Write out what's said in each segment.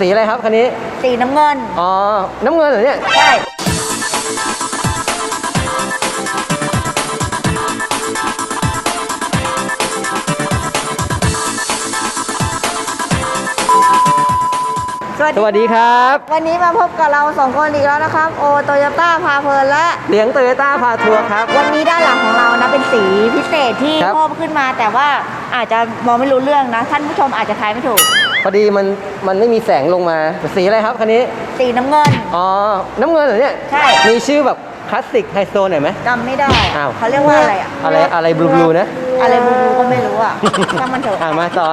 สีอะไรครับคันนี้ สีน้ำเงิน อ๋อ น้ำเงินเหรอเนี่ย ใช่ สวัสดีครับ วันนี้มาพบกับเราสองคนอีกแล้วนะครับ โอโตโยต้าพาเพลินและ เหลียงโตโยต้าพาทัวร์ครับ วันนี้ด้านหลังของเรานะเป็นสีพิเศษที่ครับ เพิ่มขึ้นมาแต่ว่าอาจจะมองไม่รู้เรื่องนะ ท่านผู้ชมอาจจะทายไม่ถูก พอดีมันมันไม่มีแสงลงมาสีอะไรครับคันนี้ สีน้ำเงิน อ๋อ น้ำเงินเหรอเนี่ยใช่ มีชื่อแบบคลาสสิกไฮโซหน่อยไหม จำไม่ได้อ้าว เขาเรียกว่าอะไรอะอะไรอะไรบลูบลูนะ อะไรบลูๆก็ไม่รู้อะถ้ามันเถอะอะมาต่อ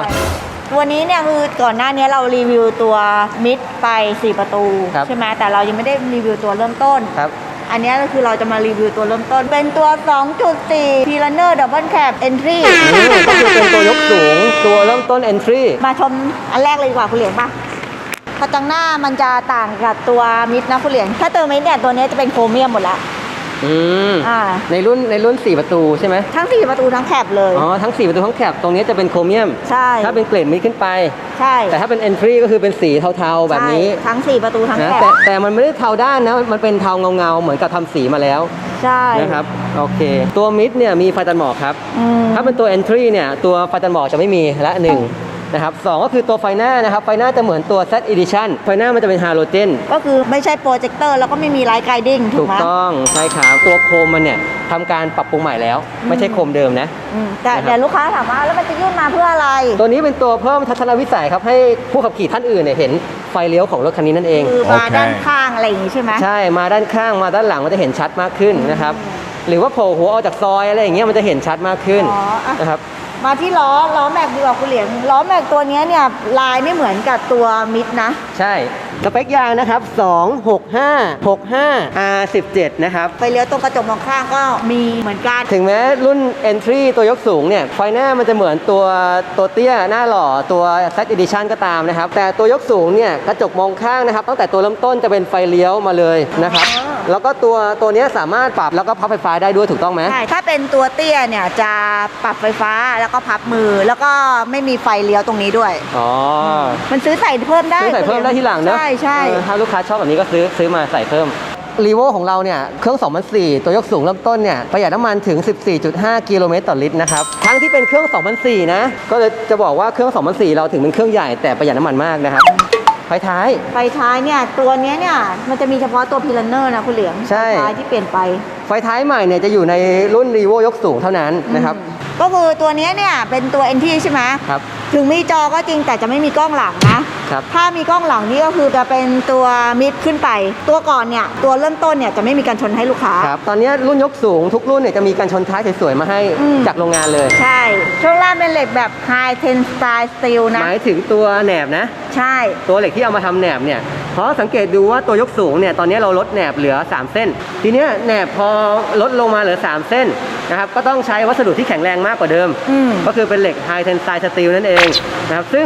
วันนี้เนี่ยคือก่อนหน้านี้เรารีวิวตัวมิดไป 4 ประตู ครับใช่ไหมแต่เรายังไม่ได้รีวิวตัวเริ่มต้น ครับ อันนี้ก็คือเราจะมารีวิวตัวเริ่มต้น เป็นตัว 2.4 p i l a n e r Double Cab Entry อืมก็คือเป็นตัวยกสูงตัวเริ่มต้น entry มาชมอันแรกเลยดีกว่าคุณเหลียงปะกระจังหน้ามันจะต่างกับตัวมิดนะคุณเหลียง ถ้าตัวมิดเนี่ยตัวนี้จะเป็นโครเมียมหมดละ อืมอ่า ในรุ่นในรุ่น 4 ประตูใช่ไหมทั้ง4ประตูทั้งแคบเลย อ๋อทั้ง 4 ประตูทั้งแคบตรงนี้จะเป็นโครเมียม ใช่ถ้าเป็นเกรดมิดขึ้นไป ใช่แต่ถ้าเป็น entry ก็คือเป็นสีเทาๆแบบนี้ใช่ทั้ง4ประตูทั้งนะแคบแต่แต่มันไม่ได้เทาด้านนะ มันเป็นเทาเงาๆเหมือนกับทำสีมาแล้วใช่นะครับโอเค ตัวมิดเนี่ยมีไฟตัดหมอกครับ อืม ถ้าเป็นตัว entry เนี่ยตัวไฟตัดหมอกจะไม่มีละหนึ่ง นะครับสองก็คือตัวไฟหน้านะครับ ไฟหน้าจะเหมือนตัว Z Edition ไฟหน้ามันจะเป็นฮาโลเจนก็คือไม่ใช่โปรเจคเตอร์แล้วก็ไม่มีไลท์ไกดิ้งถูถูกกไหมต้องใช่ครับตัวโคมมันเนี่ยทำการปรับปรุงใหม่แล้ว ไม่ใช่โคมเดิมนะ อืมแต่นะครับ เดี๋ยวลูกค้าถามว่าแล้วมันจะยื่นมาเพื่ออะไร ตัวนี้เป็นตัวเพิ่มทัศนวิสัยครับให้ผู้ขับขี่ท่านอื่นเนี่ยเห็นไฟเลี้ยวของรถคันนี้นั่นเอง คือมาโอเค ด้านข้างอะไรอย่างงี้ใช่ไหม ใช่มาด้านข้างมาด้านหลังมันจะเห็นชัดมากขึ้นนะครับ หรือว่าโผล่หัวออกจากซอยอะไรอย่างเงี้ยมันจะเห็นชัดมากขึ้นอ๋ออะ นะครับ มาที่ล้อล้อแม็กดีกว่าคุณเหลียงล้อแม็กตัวนี้เนี่ยลายไม่เหมือนกับตัวมิดนะ ใช่สเปคยางนะครับ 265 65 R17 นะครับ ไฟเลี้ยวตรงกระจกมองข้างก็มีเหมือนกัน ถึงแม้รุ่น Entry ตัวยกสูงเนี่ย ไฟหน้ามันจะเหมือนตัวตัวเตี้ยหน้าหล่อตัว Z Edition ก็ตามนะครับ แต่ตัวยกสูงเนี่ย กระจกมองข้างนะครับ ตั้งแต่ตัวเริ่มต้นจะเป็นไฟเลี้ยวมาเลยนะครับอ๋อแล้วก็ตัวตัวเนี้ยสามารถปรับแล้วก็พับไฟฟ้าได้ด้วยถูกต้องไหมใช่ ถ้าเป็นตัวเตี้ยเนี่ยจะปรับไฟฟ้าแล้วก็พับมือแล้วก็ไม่มีไฟเลี้ยวตรงนี้ด้วย อ๋อ มันซื้อใส่เพิ่มได้ซื้อใส่เพิ่มได้ที่หลังเนอะใช่ใช่ เออถ้าลูกค้าชอบแบบนี้ก็ซื้อซื้อมาใส่เพิ่มรีโวของเราเนี่ย เครื่อง 2004 ตัวยกสูงเริ่มต้นเนี่ย ประหยัดน้ำมันถึง 14.5 กิโลเมตรต่อลิตรนะครับ ทั้งที่เป็นเครื่อง 2004 นะ ก็เลยจะบอกว่าเครื่อง 2004 เราถึงเป็นเครื่องใหญ่แต่ประหยัดน้ำมันมากนะครับไฟท้าย ไฟท้ายเนี่ยตัวเนี้ยเนี่ยมันจะมีเฉพาะตัวพิลเนอร์นะคุณเหลียงใช่ ไฟท้ายที่เปลี่ยนไปไฟท้ายใหม่เนี่ยจะอยู่ในรุ่นรีโวยกสูงเท่านั้นนะครับ อืมก็คือตัวเนี้ยเนี่ยเป็นตัว NT ใช่ไหมครับ ถึงมีจอก็จริงแต่จะไม่มีกล้องหลังนะครับ ถ้ามีกล้องหลังนี่ก็คือจะเป็นตัวมิดขึ้นไป ตัวก่อนเนี่ยตัวเริ่มต้นเนี่ยจะไม่มีการชนให้ลูกค้า ครับ ตอนนี้รุ่นยกสูงทุกรุ่นเนี่ยจะมีการชนท้ายสวยๆมาให้อืม จากโรงงานเลย ใช่ ช่วงล่างเป็นเหล็กแบบ High Tensile Steel นะ หมายถึงตัวแหนบนะ ใช่ ตัวเหล็กที่เอามาทำแหนบเนี่ย เพราะสังเกตดูว่าตัวยกสูงเนี่ยตอนนี้เราลดแหนบเหลือ 3 เส้น ทีเนี้ยแหนบพอลดลงมาเหลือ 3 เส้นนะครับก็ต้องใช้วัสดุที่แข็งแรงมากกว่าเดิมอืมก็คือเป็นเหล็ก High Tensile Steel นั่นเองนะครับซึ่ง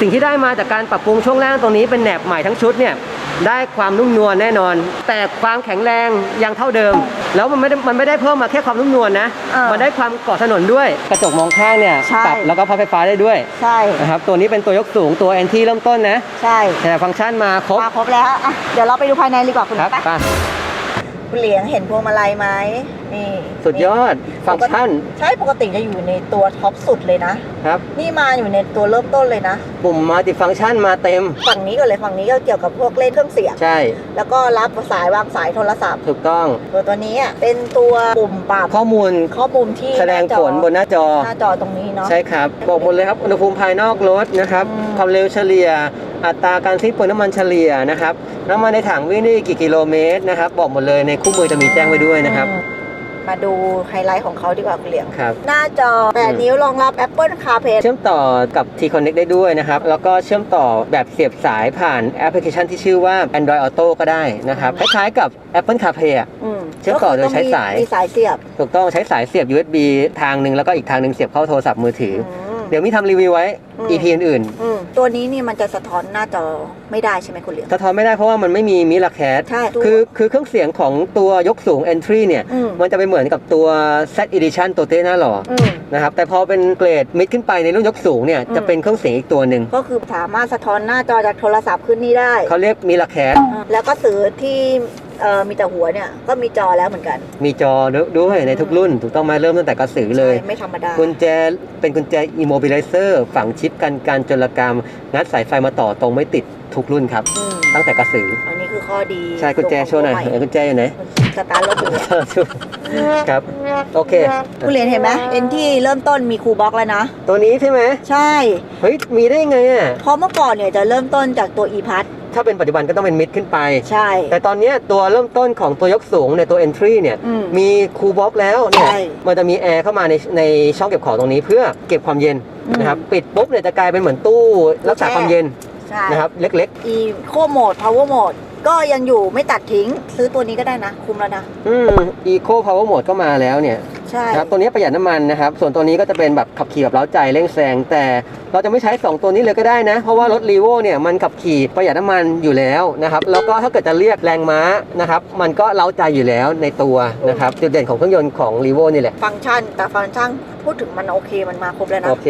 สิ่งที่ได้มาจากการปรับปรุงช่วงล่างตรงนี้เป็นแหนบใหม่ทั้งชุดเนี่ย ได้ความนุ่มนวลแน่นอน แต่ความแข็งแรงยังเท่าเดิม แล้วมันไม่ได้มันไม่ได้เพิ่มมาแค่ความนุ่มนวลนะ เออมันได้ความเกาะถนนด้วย กระจกมองข้างเนี่ยใช่ ปรับแล้วก็พับไฟฟ้าได้ด้วยใช่นะครับตัวนี้เป็นตัวยกสูงตัว NT เริ่มต้นนะใช่แต่ฟังก์ชันมาครบมาครบแล้วอะเดี๋ยวเราไปดูภายในดีกว่าคุณครับไป ไปคุณเหลียงเห็นพวงมาลัยไหม นี่สุดยอด ฟังก์ชัน ใช่ปกติจะอยู่ในตัวท็อปสุดเลยนะครับ นี่มาอยู่ในตัวเริ่มต้นเลยนะ ปุ่มมัลติฟังก์ชันมาเต็ม ฝั่งนี้ก็เลยฝั่งนี้ก็เกี่ยวกับพวกเล่นเครื่องเสียง ใช่ แล้วก็รับสายวางสายโทรศัพท์ ถูกต้อง ตัวตัวนี้อะเป็นตัวปุ่มปรับข้อมูล ข้อมูลที่แสดงผลบนหน้าจอ หน้าจอตรงนี้เนาะ ใช่ครับ บอกหมดเลยครับ อุณหภูมิภายนอกรถนะครับอืมความเร็วเฉลี่ยอัตราการสิ้นเปลืองน้ำมันเฉลี่ยนะครับ น้ำมันในถังวิ่งได้กี่กิโลเมตรนะครับ บอกหมดเลยในคู่มือจะมีแจ้งไว้ด้วยนะครับอื มมาดูไฮไลท์ของเขาดีกว่าคุณเหลียง ครับ หน้าจอ 8 นิ้วรองรับ Apple CarPlay เชื่อมต่อกับ T-Connect ได้ด้วยนะครับ แล้วก็เชื่อมต่อแบบเสียบสายผ่านแอปพลิเคชันที่ชื่อว่า Android Auto ก็ได้นะครับ คล้ายๆกับ Apple CarPlay อะ อืมเชื่อมต่อโดยใช้สาย มีสายเสียบถูกต้องใช้สายเสียบ USB ทางหนึ่งแล้วก็อีกทางหนึ่งเสียบเข้าโทรศัพท์มือถือม เดี๋ยวมีทำรีวิวไว้ อืม EP อื่นอืมตัวนี้นี่มันจะสะท้อนหน้าจอไม่ได้ใช่ไหมคุณเหลียงๆสะท้อนไม่ได้เพราะว่ามันไม่มีมิราแคสใช่คือคือเครื่องเสียงของตัวยกสูง Entry เนี่ยอืมมันจะไปเหมือนกับตัว Z Edition ตัวเต้หน้าหล่ออืม นะครับแต่พอเป็นเกรดมิดขึ้นไปในรุ่นยกสูงเนี่ยอืม จะเป็นเครื่องเสียงอีกตัวหนึ่งก็คือสามารถสะท้อนหน้าจอจากโทรศัพท์ขึ้นนี่ได้เขาเรียกมิราแคส อืมแล้วก็สื่อที่ เอ่อมีแต่หัวเนี่ยก็มีจอแล้วเหมือนกันมีจอด้วยในทุกรุ่น ถูกต้องไหมเริ่มตั้งแต่กระสือเลย ใช่ไม่ธรรมดา กุญแจเป็นกุญแจ immobilizer ฝังชิปกันการจลกรรม งัดสายไฟมาต่อตรงไม่ติดทุกรุ่นครับ อืมตั้งแต่กระสือ อันนี้คือข้อดีใช่กุญแจโชว์หน่อยขงเออกุญแจอยู่ไหน สตาร์ทรถอยู่เนี่ยครับ โอเค คุณเหรียญเห็นไหมเอ็นที่เริ่มต้นมีคูลบ็อกแล้วนะ ตัวนี้ใช่ไหมใช่ เฮ้ย มีได้ยังไงอะ เพราะเมื่อก่อนเนี่ยจะเริ่มต้นจากตัว e p a s ถ้าเป็นปัจจุบันก็ต้องเป็นมิดขึ้นไป ใช่ แต่ตอนเนี้ยตัวเริ่มต้นของตัวยกสูงในยตัว entry เนี่ยอืมมีคูลบ็อกแล้วเนี่ยใช่มันจะมีแอร์เข้ามาในในช่องเก็บของตรงนี้ เพื่อเก็บความเย็นอืมนะครับปิดปุ๊บเนี่ยจะกลายเป็นเหมือนตู้รักษาความเย็นใช่ นะครับเล็ก e c o mode power mode ก็ยังอยู่ไม่ตัดทิ้งซื้อตัวนี้ก็ได้นะ คุ้มแล้วนะ ๆอืม eco power mode ก็มาแล้วเนี่ย ใช่นะครับตัวนี้ประหยัดน้ำมันนะครับ ส่วนตัวนี้ก็จะเป็นแบบขับขี่แบบเล้าใจเร่งแซงแต่เราจะไม่ใช้ 2 ตัวนี้เลยก็ได้นะ เพราะว่ารถรีโวเนี่ยมันขับขี่ประหยัดน้ำมันอยู่แล้วนะครับแล้วก็ถ้าเกิดจะเรียกแรงม้านะครับมันก็เล้าใจอยู่แล้วในตัวนะครับจุดเด่นของเครื่องยนต์ของรีโวนี่แหละฟังก์ชัน แต่ฟังก์ชันพูดถึงมันโอเคมันมาครบแล้วนะโอเค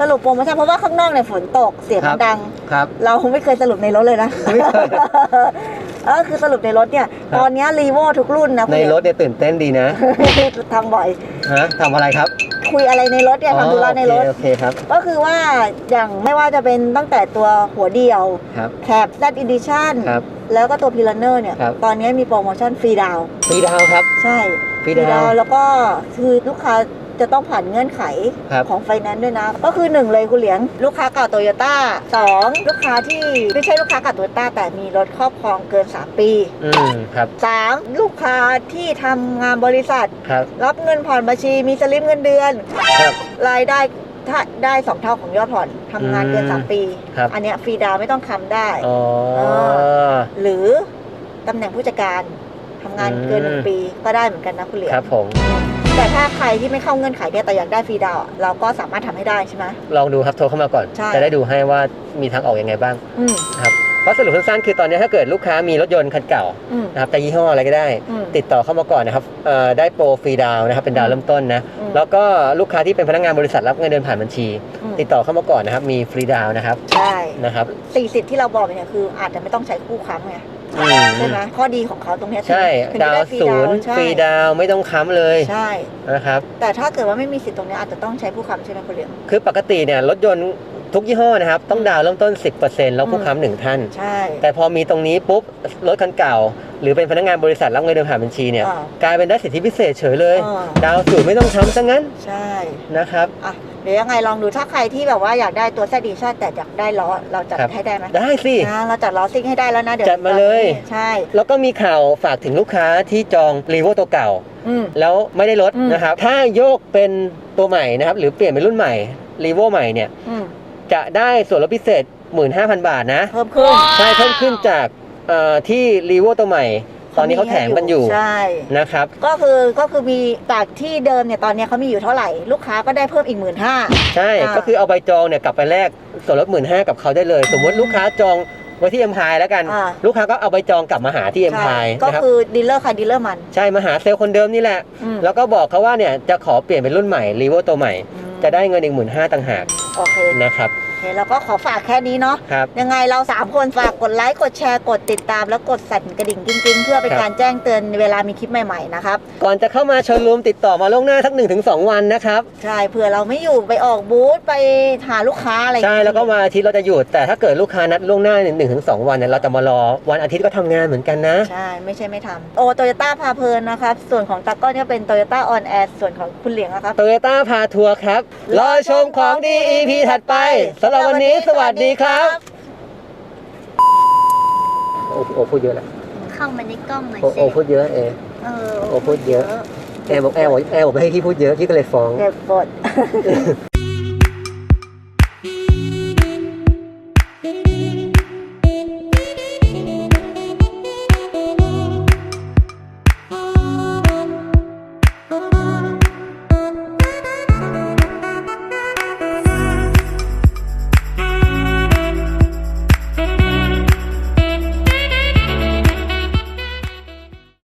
สรุปโปรโมชั่นเพราะว่าข้างนอกเนี่ยฝนตกเสียงครัมันบดัง ครับ เราไม่เคยสรุปในรถเลยนะ ไม่เคย เออคือสรุปในรถเนี่ยครับตอนเนี้รีโวทุกรุ่นนะในรถเนี่ยตื่นเต้นดีนะทำบ่อยฮะทำอะไรครับ คุยอะไรในรถเนี่ยทำธุระในรถอ๋อโอเคโอเคครับก็คือว่าอย่างไม่ว่าจะเป็นตั้งแต่ตัวหัวเดียวครับแคป Z Edition ครับแล้วก็ตัวพิลเนอร์เนี่ยครับตอนนี้มีโปรโมชั่นฟรีดาวน์ฟรีดาวน์ครับ ใช่ฟรีดาวน์แล้วก็คือลูกค้า จะต้องผ่านเงื่อนไขครับของไฟแนนซ์ด้วยนะ ก็คือหนึ่งเลยคุณเหลียง ลูกค้าเก่าโตโยต้าสองลูกค้าที่ไม่ใช่ลูกค้าเก่าโตโยต้าแต่มีรถครอบครองเกิน 3 ปี อืมครับสามลูกค้าที่ทำงานบริษัท ครับ รับเงินผ่อนบัญชีมีสลิปเงินเดือน ครับ รายได้ถ้าได้สองเท่าของยอดผ่อนทำงานเกินอืมสามปี ครับ อันเนี้ยฟรีดาวน์ไม่ต้องคำได้ อ๋อ หรือตำแหน่งผู้จัดการทำงานเกินหนึ่งอืม ปีก็ได้เหมือนกันนะคุณเหลียง ครับผม แต่ถ้าใครที่ไม่เข้าเงื่อนไขเนี่ยแต่อยากได้ฟรีดาวน์อะเราก็สามารถทำให้ได้ใช่ไหม ลองดูครับโทรเข้ามาก่อน ใช่ จะได้ดูให้ว่ามีทางออกยังไงบ้างอืมครับเพราะสรุปสั้นๆคือตอนนี้ถ้าเกิดลูกค้ามีรถยนต์คันเก่าอืมนะครับแต่ยี่ห้ออะไรก็ได้ อืม ติดต่อเข้ามาก่อนนะครับเอ่อได้โปรฟรีดาวน์นะครับเป็นดาวน์เริ่มต้นนะอืม แล้วก็ลูกค้าที่เป็นพนักงานบริษัทรับเงินเดือนผ่านบัญชี อืมติดต่อเข้ามาก่อนนะครับมีฟรีดาวน์นะครับใช่นะครับ สี่สิทธิ์ที่เราบอกเนี่ยคืออาจจะไม่ต้องใช้คู่ค้ำไง อืม ใช่ไหมข้อดีของเขาตรงเนี้ยใช่ ถึงดาวจะน์ศูนย์ใช่ฟรีดาวน์ไม่ต้องค้ำเลยใช่ นะครับ แต่ถ้าเกิดว่าไม่มีสิทธิ์ตรงเนี้ยอาจจะต้องใช้ผู้ค้ำใช่ไหมคุณเหลียง คือปกติเนี่ยรถยนต์ ทุกยี่ห้อนะครับ ต้องดาวน์เริ่มต้น 10%แล้วผู้ค้ำหนึ่งท่าน ใช่ แต่พอมีตรงนี้ปุ๊บรถคันเก่า หรือเป็นพนักงานบริษัทรับเงินเดือนผ่านบัญชีเนี่ยอ่ากลายเป็นได้สิทธิพิเศษเฉยเลย อ่า ดาวน์ศูนย์ไม่ต้องทำซะงั้นใช่นะครับ อะเดี๋ยวยังไงลองดูถ้าใครที่แบบว่าอยากได้ตัวแซดีชาแต่อยากได้ล้อเราจัดครับ ให้ได้ไหมได้สิ นะเราจัดล้อซิ่งให้ได้แล้วนะเดี๋ยวจัดมาเลย ใช่ แล้วก็มีข่าวฝากถึงลูกค้าที่จองรีโวตัวเก่า อืม แล้วไม่ได้ลดอืม นะครับ ถ้าโยกเป็นตัวใหม่นะครับ หรือเปลี่ยนเป็นรุ่นใหม่รีโวใหม่เนี่ย อืม จะได้ส่วนลดพิเศษ 15,000 บาทนะ เพิ่มขึ้นใช่เพิ่มขึ้นจากเอ่อที่รีโวตัวใหม่ ตอนนี้เขาแถมกันอยู่ใช่ นะครับ ก็คือก็คือมีจากที่เดิมเนี่ยตอนเนี้ยเขามีอยู่เท่าไหร่ ลูกค้าก็ได้เพิ่มอีกหมื่นห้า ใช่อ่า ก็คือเอาใบจองเนี่ยกลับไปแลกส่วนลดหมื่นห้ากับเขาได้เลย สมมติลูกค้าจองไว้ที่เอ็มพายแล้วกัน อ่า ลูกค้าก็เอาใบจองกลับมาหาที่เอ็มพายก็นะครับคือดีลเลอร์ใครดีลเลอร์มันใช่มาหาเซลล์คนเดิมนี่แหละ อืมแล้วก็บอกเขาว่าเนี่ยจะขอเปลี่ยนเป็นรุ่นใหม่รีโวตัวใหม่ อืม จะได้เงินอีกหมื่นห้าต่างหากโอเคนะครับโอ เคแล้วก็ขอฝากแค่นี้เนาะครับ ยังไงเรา 3 คนฝากกดไลค์กดแชร์กดติดตาม แล้วกดสั่นกระดิ่งจริงๆ เพื่อเป็นครับการแจ้งเตือนเวลามีคลิปใหม่ๆนะครับ ก่อนจะเข้ามาโชว์รูมติดต่อมาล่วงหน้าสัก1นถึงสวันนะครับ ใช่เผื่อเราไม่อยู่ไปออกบูธไปหาลูกค้าอะไรอย่างใช่เงี้ยแล้วก็วันอาทิตย์เราจะหยุดแต่ถ้าเกิดลูกค้านัดล่วงหน้า1นถึงสวันเนี่ยเราจะมารอวันอาทิตย์ก็ทำงานเหมือนกันนะ ใช่ไม่ใช่ไม่ทำโอโตโยต้าพาเพลินนะครับ ส่วนของตากก้อนก็เป็นโตโยต้าออนแอร์ส่วนของคุณเหลียงนะครับ โตโยต้าพาทัวร์ครับ รอชมของดี EP ถัดไปสำหรับหรัวันนี้สวัสดีครับ โอ้โอพูดเยอะแหละเข้ามาในกล้องหน่อยโอโอ้พูดเยอะเอ เออโอ้พูดเยอะ แอร์บอกแอร์บอกแอร์บอกไม่ให้พี่พูดเยอะพี่ก็เลยฟ้องแอลบกด